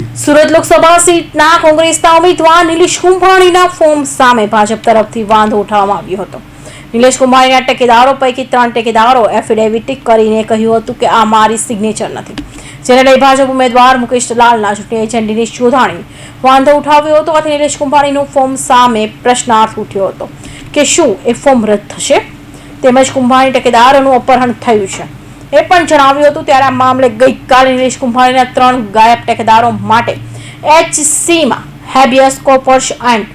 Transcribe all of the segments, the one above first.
સુરત લોકસભા સીટના કોંગ્રેસના ઉમેદવાર નિલેશ કુંભાણીના ફોર્મ સામે ભાજપ તરફથી વાંધો ઉઠાવવામાં આવ્યો હતો. નિલેશ કુંભાણીના ટેકેદારો પૈકી ત્રણ ટેકેદારો એફિડેવિટ કરીને કહ્યું હતું કે આ મારી સિગ્નેચર નથી. જેને લઈ ભાજપ ઉમેદવાર મુકેશ લાલના ચૂંટણી એજન્ટ દિનેશ વાંધો ઉઠાવ્યો હતો આથી નિલેશ કુંભાણીનું ફોર્મ સામે પ્રશ્નાર્થ ઉઠ્યો હતો કે શું એ ફોર્મ રદ થશે? તેમજ કુંભાણી ટેકેદારોનું અપહરણ થયું છે. એ પણ જણાવ્યું હતું ત્યારે આ મામલે ગઈકાલે નિલેશ કુંભાણીના ત્રણ ગાયબ ટેકેદારો માટે એચસીમાં હેબિયસ કોપર્સ એન્ડ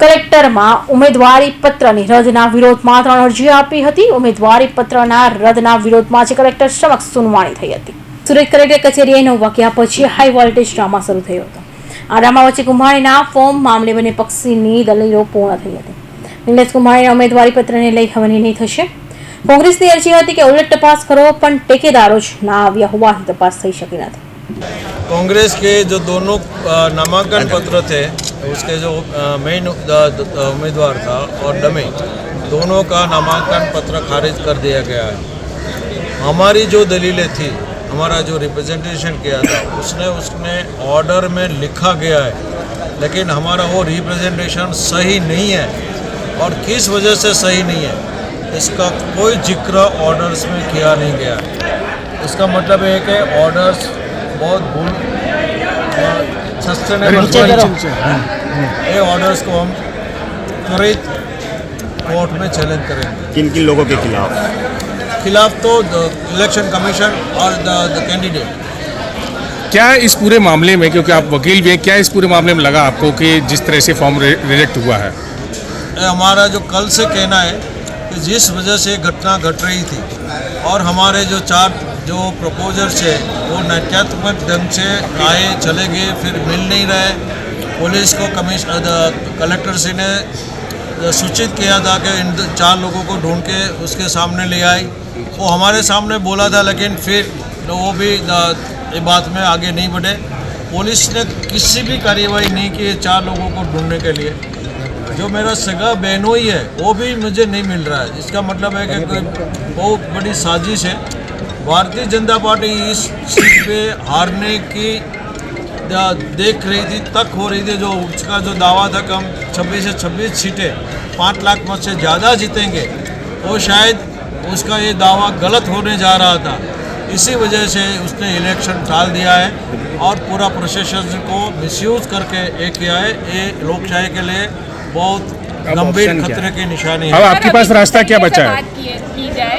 કલેક્ટરમાં ઉમેદવારી પત્રની રદના વિરોધમાં ત્રણ અરજી આપી હતી. ઉમેદવારી પત્રના રદના વિરોધમાં જે કલેક્ટર સમક્ષ સુનવાણી થઈ હતી. સુરત કલેક્ટર કચેરીએ નવ વાગ્યા પછી હાઈ વોલ્ટેજ ડ્રામા શરૂ થયો હતો. આ ડ્રામા વચ્ચે કુંભાણીના ફોર્મ મામલે બંને પક્ષની દલીલો પૂર્ણ થઈ હતી. નિલેશ કુંભાણીના ઉમેદવારી પત્રને લઈ હવે નહીં થશે. કોંગ્રેસની અરજી હતી કે ઉલટ તપાસ કરો પણ ટેકેદારો જ ના આવ્યા હોવાથી તપાસ થઈ શકી નથી कांग्रेस के जो दोनों अ, नामांकन पत्र थे उसके जो मेन उम्मीदवार था और डमी दोनों का नामांकन पत्र खारिज कर दिया गया है हमारी जो दलीलें थी हमारा जो रिप्रेजेंटेशन किया था उसने उसने ऑर्डर में लिखा गया है लेकिन हमारा वो रिप्रेजेंटेशन सही नहीं है और किस वजह से सही नहीं है इसका कोई ज़िक्र ऑर्डर्स में किया नहीं गया। इसका मतलब है कि ऑर्डर्स बहुत भूल सस्टेनेबल ये ऑर्डर्स को हम त्वरित कोर्ट में चैलेंज करेंगे। किन किन लोगों के खिलाफ? खिलाफ तो इलेक्शन कमीशन और द कैंडिडेट क्या इस पूरे मामले में क्योंकि आप वकील भी हैं क्या इस पूरे मामले में लगा आपको कि जिस तरह से फॉर्म रिजेक्ट हुआ है? हमारा जो कल से कहना है कि जिस वजह से घटना घट रही थी और हमारे जो चार, जो प्रपोजर्स है, वो नाट्यात्मक ढंग से आए, चले गए, फिर मिल नहीं रहे। पुलिस को कमिश्नर कलेक्टर से ने सूचित किया था कि इन चार लोगों को ढूंढ के उसके सामने ले आई। वो हमारे सामने बोला था, लेकिन फिर वो भी ये बात में आगे नहीं बढ़े। पुलिस ने किसी भी कार्रवाई नहीं की चार लोगों को ढूँढने के लिए। जो मेरा सगा बहनोई है वो भी मुझे नहीं मिल रहा है। इसका मतलब है कि कोई बहुत बड़ी साजिश है। भारतीय जनता पार्टी इस सीट पे हारने की देख रही थी तक हो रही थी। जो उसका जो दावा था कि हम 26 से 26 सीटें पाँच लाख मत से ज़्यादा जीतेंगे वो शायद उसका ये दावा गलत होने जा रहा था। इसी वजह से उसने इलेक्शन टाल दिया है और पूरा प्रशासन को मिसयूज करके ये किया है ये लोकशाही के लिए बहुत गंभीर खतरे के निशाने निशानी अब आपके पास रास्ता क्या बचा है? बात की, जाए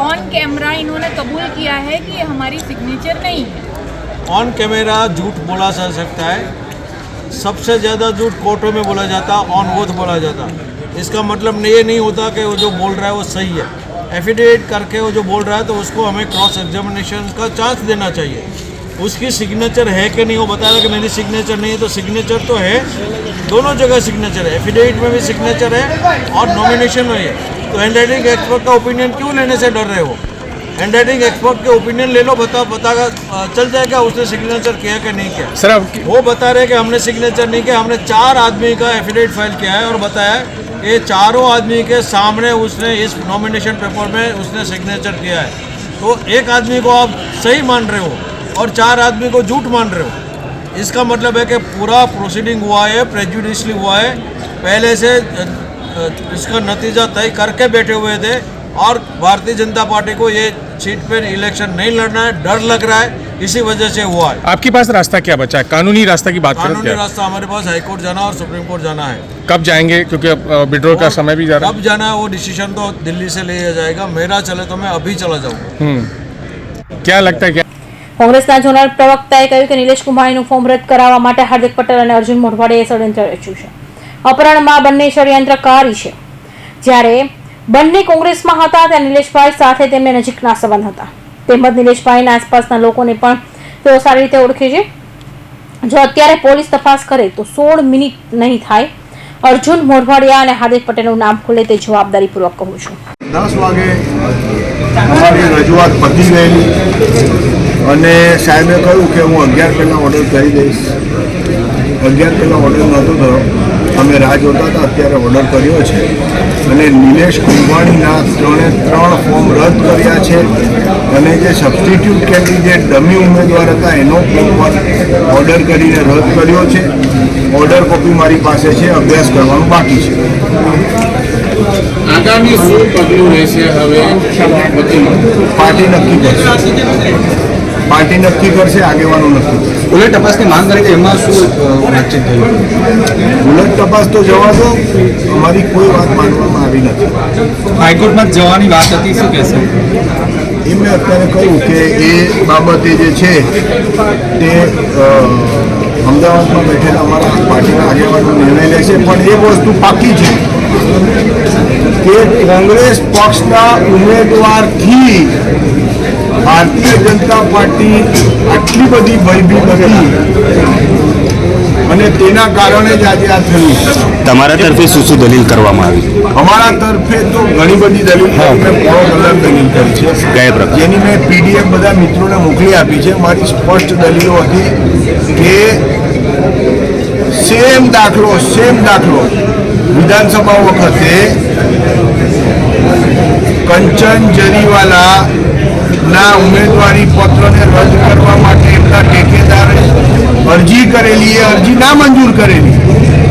ऑन कैमरा इन्होंने कबूल किया है कि ये हमारी सिग्नेचर नहीं है। ऑन कैमरा झूठ बोला जा सकता है। सबसे ज़्यादा झूठ कोर्टों में बोला जाता ऑन वोथ बोला जाता। इसका मतलब ये नहीं होता कि वो जो बोल रहा है वो सही है। एफिडेविट करके वो जो बोल रहा है तो उसको हमें क्रॉस एग्जामिनेशन का चांस देना चाहिए। उसकी सिग्नेचर है कि नहीं वो बता रहा कि मेरी सिग्नेचर नहीं है तो सिग्नेचर तो है। दोनों जगह सिग्नेचर है। एफिडेविट में भी सिग्नेचर है और नॉमिनेशन में है। तो हैंड राइटिंग एक्सपर्ट का ओपिनियन क्यों लेने से डर रहे हो? हैंड राइटिंग एक्सपर्ट के ओपिनियन ले लो बता बता चल जाएगा उसने सिग्नेचर किया कि नहीं किया। सर वो बता रहे कि हमने सिग्नेचर नहीं किया हमने चार आदमी का एफिडेविट फ़ाइल किया है और बताया कि ये चारों आदमी के सामने उसने इस नॉमिनेशन पेपर में उसने सिग्नेचर किया है। तो एक आदमी को आप सही मान रहे हो। और चार आदमी को झूठ मान रहे हो। इसका मतलब है कि पूरा प्रोसीडिंग हुआ है प्रेजुडिशली हुआ है। पहले से इसका नतीजा तय करके बैठे हुए थे और भारतीय जनता पार्टी को ये सीट पे इलेक्शन नहीं लड़ना है डर लग रहा है। इसी वजह से हुआ है। आपके पास रास्ता क्या बचा है? कानूनी रास्ता की बात करें कानूनी क्या? रास्ता हमारे पास हाई कोर्ट जाना और सुप्रीम कोर्ट जाना है। कब जाएँगे? क्योंकि अब विड्रॉल का समय भी जा रहा है। कब जाना है वो डिसीज़न तो दिल्ली से लिया जाएगा। मेरा चले तो मैं अभी चला जाऊँगा। हम्म। क्या लगता है क्या? કોંગ્રેસના જોનાર પ્રવક્તાએ કહ્યું કે નિલેશ કુંભાણીનું ફોર્મ રદ કરાવવા માટે હાર્દિક પટેલ અને અર્જુન મોઢવાડીએ ષડયંત્ર રચ્યું છે. અપહરણમાં બંને ષડયંત્રકારી છે. જ્યારે બંને કોંગ્રેસમાં હતા ત્યાં નિલેશભાઈ સાથે તેમને નજીકના સંબંધ હતા. તેમજ નિલેશભાઈના આસપાસના લોકોને પણ તેઓ સારી રીતે ઓળખે છે. જો અત્યારે પોલીસ તપાસ કરે તો સોળ મિનિટ નહીં થાય. અર્જુન મોરવાડિયા અને હાર્દિક પટેલનું નામ ખુલે તે જવાબદારીપૂર્વક કહું છું. દસ વાગે રજૂઆત પતી ગયેલી. અને સાહેબે કહ્યું કે હું અગિયાર પહેલાં ઓર્ડર કરી દઈશ. અગિયાર પહેલાં ઓર્ડર નહોતો થયો. અમે રાહ જોતા હતા અત્યારે ઓર્ડર કર્યો છે. અને નિલેશ કુંભાણીના ત્રણે ત્રણ ફોર્મ રદ કર્યા છે. અને જે સબસ્ટિટ્યૂટ કેન્ડિડેટ ડમી ઉમેદવાર હતા એનો ફોર્મ પણ ઓર્ડર કરીને રદ કર્યો છે. ઓર્ડર કોપી મારી પાસે છે અભ્યાસ કરવાનું બાકી છે. આગામી શું પગલું રહેશે હવે? પાર્ટી નક્કી કરશે. પાર્ટી નક્કી કરશે આગેવાનો નક્કી કરશે. ઉલટ તપાસની માંગ કરી હતી એમાં શું વાતચીત થઈ? બુલેટ તપાસ તો જવા દો અમારી કોઈ વાત માનવામાં આવી નથી. હાઈકોર્ટમાં જવાની વાત હતી શું કહેશે? એ મેં અત્યારે કહ્યું કે એ બાબતે જે છે તે અમદાવાદમાં બેઠેલા અમારા પાર્ટીના આગેવાનો નિર્ણય લેશે પણ એ વસ્તુ પાકી છે કે કોંગ્રેસ પક્ષના ઉમેદવારથી ભારતીય જનતા પાર્ટી આટલી બધી ભયભીત હતી. અને તેના કારણે જ આજે આ થયું. તમારા તરફે શું શું દલીલ કરવામાં આવી? અમારા તરફે તો ઘણી બધી દલીલ મેં પોણો કલાક દલીલ કરી છે. કયા પ્રકાર? જેની મેં પીડીએફ બધા મિત્રોને મોકલી આપી છે. મારી સ્પષ્ટ દલીલો હતી કે સેમ દાખલો સેમ દાખલો વિધાનસભા વખતે કંચન જરીવાલા ના ઉમેદવારી પત્રને રદ કરવા માટે એમના ઠેકેદારે અરજી કરેલી એ અરજી ના મંજૂર કરેલી.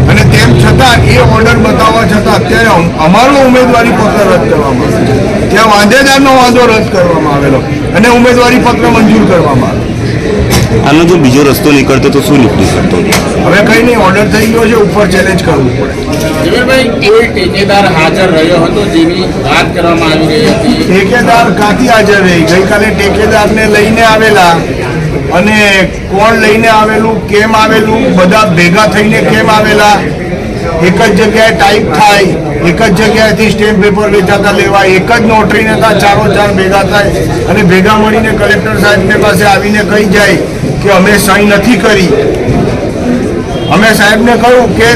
અને તેમ છતાં એ ઓર્ડર બતાવવા છતાં અત્યારે અમ- અમારો ઉમેદવારી પત્ર રદ કરવામાં આવે ત્યાં વાંધેદારનો વાંધો રદ કરવામાં આવેલો. અને ઉમેદવારી પત્ર મંજૂર કરવામાં આવે. આનો જો બીજો રસ્તો નીકળતો તો શું નીકળી શકતો? હવે કંઈ નહીં ઓર્ડર થઈ ગયો છે ઉપર ચેલેન્જ કરવું પડે. જીવનભાઈ એ ઠેકેદાર હાજર રહ્યો હતો જેની વાત કરવામાં આવી રહી હતી? ઠેકેદાર કાથી હાજર રહી? ગઈકાલે ઠેકેદારને લઈને આવેલા અને કોણ લઈને આવેલું કેમ આવેલું બધા ભેગા થઈને કેમ આવેલા? એક જ જગ્યાએ ટાઈપ થાય એક જ જગ્યાએથી સ્ટેમ્પ પેપર વેચાતા લેવા એક જ નોટરીને ત્યાં ચારો ચાર ભેગા થાય અને ભેગા મળીને કલેક્ટર સાહેબને પાસે આવીને કહી જાય કે અમે સહી નથી કરી. અમે સાહેબને કહ્યું કે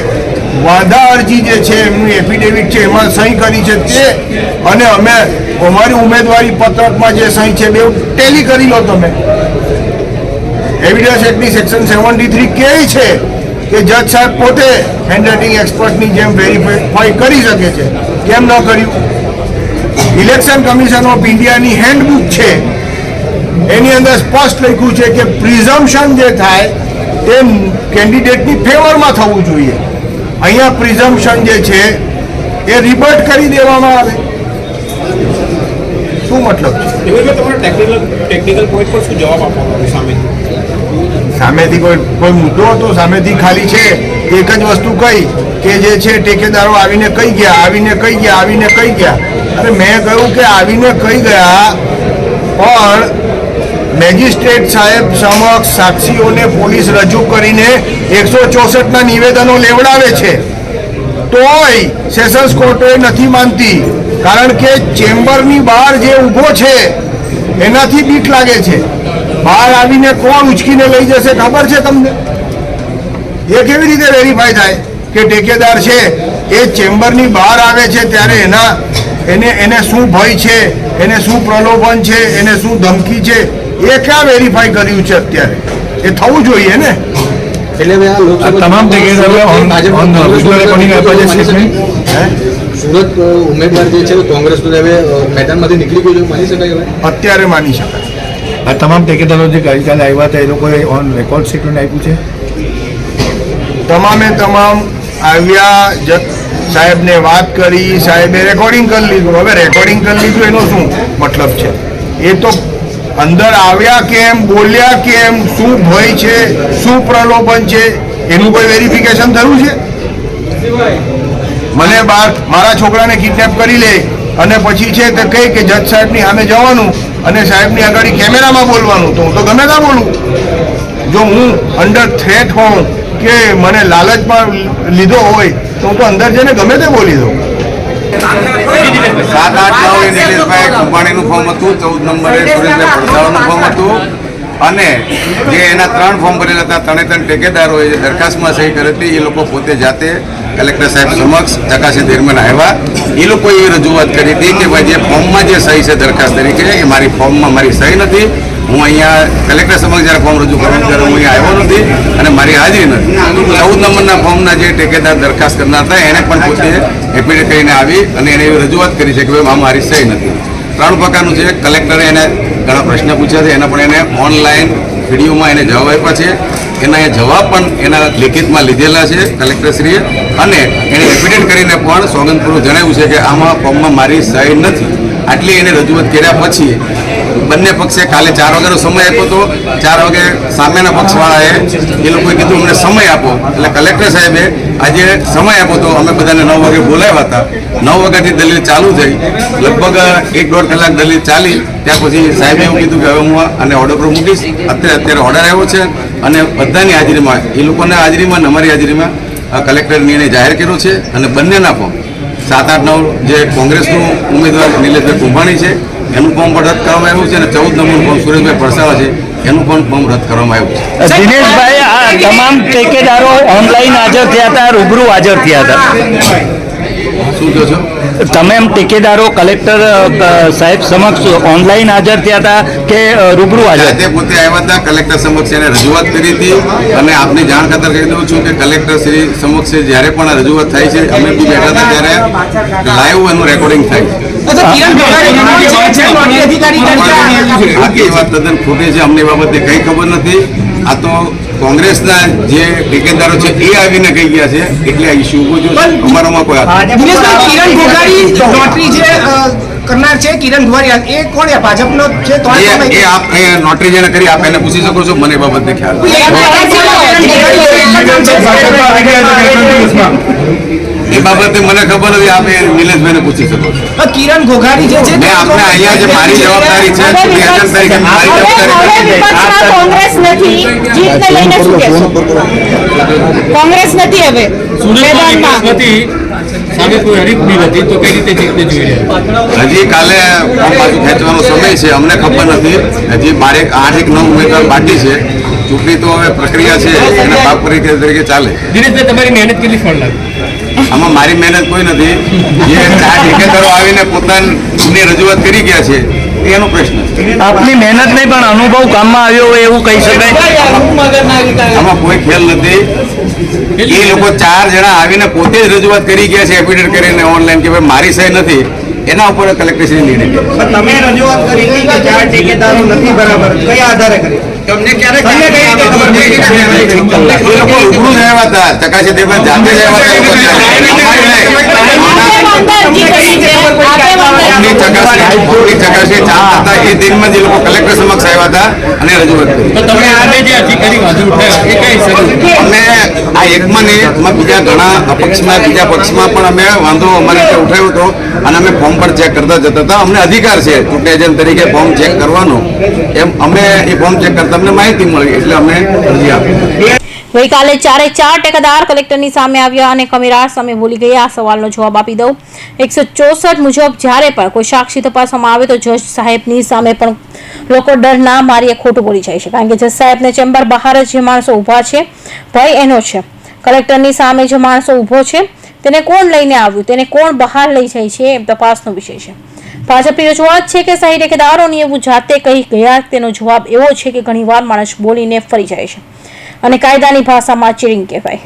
વાદા અરજી જે છે, એમનું એફિડેવિટ છે, એમાં સહી કરી છે તે અને અમે અમારી ઉમેદવારી પત્રકમાં જે સહી છે, બે ટેલી કરી લો તમે. એવિડન્સ એક્ટની સેક્શન સેવન્ટી થ્રી કે છે કે જજ સાહેબ પોતે હેન્ડરાઇટિંગ એક્સપર્ટની જેમ વેરીફાઈ કરી શકે છે. કેમ ન કર્યું? ઇલેક્શન કમિશન ઓફ ઇન્ડિયાની હેન્ડબુક છે. એની અંદર સ્પષ્ટ લખ્યું છે કે પ્રિઝમ્પશન જે થાય તે કેન્ડિડેટની ફેવરમાં થવું જોઈએ. અહીંયા પ્રિઝમ્પશન જે છે એ રિબર્ટ કરી દેવામાં આવે. શું મતલબ ટેકનિકલ ટેકનિકલ પોઈન્ટ પર શું જવાબ આપવાનો હતો સામે સામેથી કોઈ કોઈ મુદ્દો હતો? સામેથી ખાલી છે એક જ વસ્તુ કહી કે જે છે ટેકેદારો આવીને કહી ગયા આવીને કહી ગયા આવીને કહી ગયા. અને મેં કહ્યું કે આવીને કહી ગયા પણ મેજિસ્ટ્રેટ સાહેબ સમક્ષ સાક્ષીઓને પોલીસ રજૂ કરીને એકસો ચોસઠના નિવેદનો લેવડાવે છે. તોય સેશન્સ કોર્ટે નથી માનતી, કારણ કે ચેમ્બરની બહાર જે ઊભો છે, એનાથી બીક લાગે છે. બહાર આવીને કોણ ઉચકીને લઈ જશે, ખબર છે તમને? એ કેવી રીતે વેરીફાઈ થાય કે ઠેકેદાર છે, એ ચેમ્બરની બહાર આવે છે ત્યારે એના, એને એને શું ભય છે, એને શું પ્રલોભન છે, એને શું ધમકી છે એ ક્યાં વેરીફાઈ કર્યું છે અત્યારે? એ થવું જોઈએ ને? એટલે આ લોકસભા તમામ સુરત ઉમેદવાર જે છે કોંગ્રેસ તો હવે મેદાનમાંથી નીકળી ગયું માની શકાય હવે અત્યારે માની શકાય. આ તમામ ટેકેદારો જે ગઈકાલે આવ્યા હતા એ લોકોએ ઓન રેકોર્ડ સ્ટેટમેન્ટ આપ્યું છે? તમામે તમામ આવ્યા જ સાહેબને વાત કરી સાહેબે રેકોર્ડિંગ કરી લીધું. હવે રેકોર્ડિંગ કરી લીધું એનો શું મતલબ છે? એ તો અંદર આવ્યા કેમ, બોલ્યા કેમ, શું ભય છે, શું પ્રલોભન છે, એનું કોઈ વેરિફિકેશન થયું છે? મને બાર મારા છોકરાને કિડનેપ કરી લે અને પછી છે તે કહે કે જજ સાહેબની સામે જવાનું અને સાહેબની આગળ કેમેરામાં બોલવાનું. તો હું તો ગમે ત્યાં બોલું. જો હું અંડર થ્રેટ હોઉં કે મને લાલચમાં લીધો હોય, તો હું તો અંદર જઈને ગમે તે બોલી દઉં. સાત આઠ નવ એ નિલેશભાઈ કુંભાણીનું ફોર્મ હતું, ચૌદ નંબરે સુરેશભાઈ પડસાળાનું ફોર્મ હતું. અને જે એના ત્રણ ફોર્મ ભરેલા હતા, ત્રણે ત્રણ ઠેકેદારોએ જે દરખાસ્તમાં સહી કરી હતી, એ લોકો પોતે જાતે કલેક્ટર સાહેબ સમક્ષ ચકાસી દરમિયાન આવ્યા. એ લોકોએ એ રજૂઆત કરી હતી કે ભાઈ, જે ફોર્મમાં જે સહી છે દરખાસ્ત તરીકે, એ મારી ફોર્મમાં મારી સહી નથી. હું અહીંયા કલેક્ટર સમક્ષ જ્યારે ફોર્મ રજૂ કરું ત્યારે હું અહીંયા આવ્યો નથી અને મારી હાજરી નથી. ચૌદ નંબરના ફોર્મના જે ટેકેદાર દરખાસ્ત કરનાર હતા એને પણ પોતે એફિડેવિટ કરીને આવી અને એને એવી રજૂઆત કરી છે કે ભાઈ મારી સહી નથી. ત્રણ પ્રકારનું છે, કલેક્ટરે એને ઘણા પ્રશ્ન પૂછ્યા છે, એના પણ એને ઓનલાઈન વિડીયોમાં એને જવાબ આપ્યા છે. એના એ જવાબ પણ એના લિખિતમાં લીધેલા છે કલેક્ટરશ્રીએ અને એને એફિડેવિટ કરીને પણ સોગંદપૂર્વક જણાવ્યું છે કે આમાં ફોર્મમાં મારી સહી નથી. આટલી એને રજૂઆત કર્યા પછી બંને પક્ષે કાલે ચાર વાગ્યાનો સમય આપ્યો હતો. ચાર વાગે સામેના પક્ષવાળાએ એ લોકોએ કીધું, અમને સમય આપો. એટલે કલેક્ટર સાહેબે આજે સમય આપ્યો હતો. અમે બધાને નવ વાગે બોલાવ્યા હતા. નવ વાગ્યાથી દલીલ ચાલુ થઈ. લગભગ એક દોઢ કલાક દલીલ ચાલી. ત્યાં પછી સાહેબે એવું કીધું કે હવે હું આને ઓર્ડર પર મૂકીશ. અત્યારે અત્યારે ઓર્ડર આવ્યો છે અને બધાની હાજરીમાં, એ લોકોના હાજરીમાં અમારી હાજરીમાં કલેક્ટર નિર્ણય જાહેર કર્યો છે અને બંનેના પણ સાત, આઠ, નવ જે કોંગ્રેસનું ઉમેદવાર નિલેશભાઈ કુંભાણી છે એનું ફોર્મ પણ રદ કરવામાં આવ્યું છે અને ચૌદ નંબરનું ફોર્મ સુરેશભાઈ પરસાવા છે. એનું પણ ફોર્મ રદ કરવામાં આવ્યું છે. દિનેશભાઈ આ તમામ ઠેકેદારો ઓનલાઈન હાજર થયા હતા રૂબરૂ હાજર થયા હતા. શું કહો છો? એમ ટેકેદારો કલેક્ટર સાહેબ સમક્ષ ઓનલાઈન હાજર થયા હતા કે રૂબરૂ હાજર? તે પોતે આવ્યા હતા કલેક્ટર સમક્ષ એને રજૂઆત કરી હતી અને આપને જાણ ખાતર કહી દઉં છું કે કલેક્ટર શ્રી સમક્ષ જ્યારે પણ રજૂઆત થાય છે અમે બી બેઠા હતા ત્યારે લાઈવ એનું રેકોર્ડિંગ થાય છે. તદ્દન ખોટી છે અમને બાબતે કંઈ ખબર નથી. આ તો કોંગ્રેસના જે ટેકેદારો છે એ આવીને કહી ગયા છે એટલે આ ઇસ્યુ ઊભો થયો અમારામાં કોઈ હાથ નથી. દિનેશભાઈ કિરણ ગોગાડી લોટરી જે કરનાર છે કિરણ ધુવારિયા એ કોણ છે? ભાજપનો છે તો એ એ આપ નોટરી જેને કરી આપ એને પૂછી શકો છો મને બાબતે ખ્યાલ. એ બાબતે મને ખબર નથી આપ નિલેશભાઈને પૂછી શકો છો. કિરણ ઘોઘાડી જે છે મેં આપને અહીંયા જે મારી જવાબદારી છે ચૂંટણી તરીકે મારી જવાબદારી કોંગ્રેસ નથી. જીતને લઈને શું કહેશો? કોંગ્રેસ નથી હવે. મેદાનમાં. સામે કોઈ હરીફ બી નથી તો કઈ રીતે જીતને જોઈ રહ્યા હજી કાલે ખેંચવાનો સમય છે અમને ખબર નથી. હજી મારે આઠ એક નવ ઉમેદવાર બાકી છે. ચૂંટણી તો હવે પ્રક્રિયા છે એના ભાગ તરીકે ચાલે. દિનેશભાઈ તમારી મહેનત કેટલી ફળ લાગી? આમાં મારી મહેનત કોઈ નથી. જે ચાર ઠેકેદારો આવીને પોતાની રજૂઆત કરી ગયા છે એનો પ્રશ્ન છે. આપની મહેનત નહીં પણ અનુભવ કામમાં આવ્યો હોય એવું કહી શકાય. આમાં કોઈ ખેલ નથી. એ લોકો ચાર જણા આવીને પોતે જ રજૂઆત કરી ગયા છે એફિડેવિટ કરીને ઓનલાઈન કે ભાઈ મારી સહી નથી. એના ઉપર કલેક્ટરશ્રી નિર્ણય તમે રજૂઆત કરી હતી કે ચાર ઠેકેદારો નથી બરાબર? કયા આધારે કરી? તમને ક્યારે તમને લોકો જ આવ્યા હતા. ચકાસી દેવા જાતે જ આવ્યા હતા. એ દિનમાં જ લોકો કલેક્ટર સમક્ષ આવ્યા હતા અને રજૂઆત કરી. તમે આજે જે અરજી કરી વાંધો ઉઠાવ્યો એ કઈ સર અમે આ એકમાં ને એકમાં બીજા ઘણા અપક્ષમાં બીજા પક્ષમાં પણ અમે વાંધો અમારે ઉઠાવ્યો હતો અને અમે ફોર્મ પર ચેક કરતા જતા હતા. અમને અધિકાર છે ચૂંટણી એજન્ટ તરીકે ફોર્મ ચેક કરવાનો. એમ અમે એ ફોર્મ ચેક કરતા અમને માહિતી મળી એટલે અમે અરજી આપી. ગઈકાલે ચારે ચાર ટેકાદાર કલેક્ટરની સામે આવ્યા અને કમેરાર સામે બોલી ગયા. આ સવાલનો જવાબ આપી દઉં. એકસો ચોસઠ મુજબ જ્યારે પણ કોઈ સાક્ષી તપાસવામાં આવે તો જજ સાહેબની સામે પણ લોકો ડર ના મારીએ ખોટું બોલી જાય છે. કારણ કે જજ સાહેબને ચેમ્બર બહાર જ જે માણસો ઊભા છે, ભય એનો છે. કલેક્ટરની સામે જે માણસો ઊભો છે, તેને કોણ લઈને આવ્યું? તેને કોણ બહાર લઈ જાય છે? એમ તપાસનો વિષય છે. ભાજપની રજૂઆત છે કે સહી ટેકેદારોની એવું જાતે કહી ગયા, તેનો જવાબ એવો છે કે ઘણીવાર માણસ બોલીને ફરી જાય છે. અને કાયદાની ભાષામાં ચીરિંગ કહેવાય.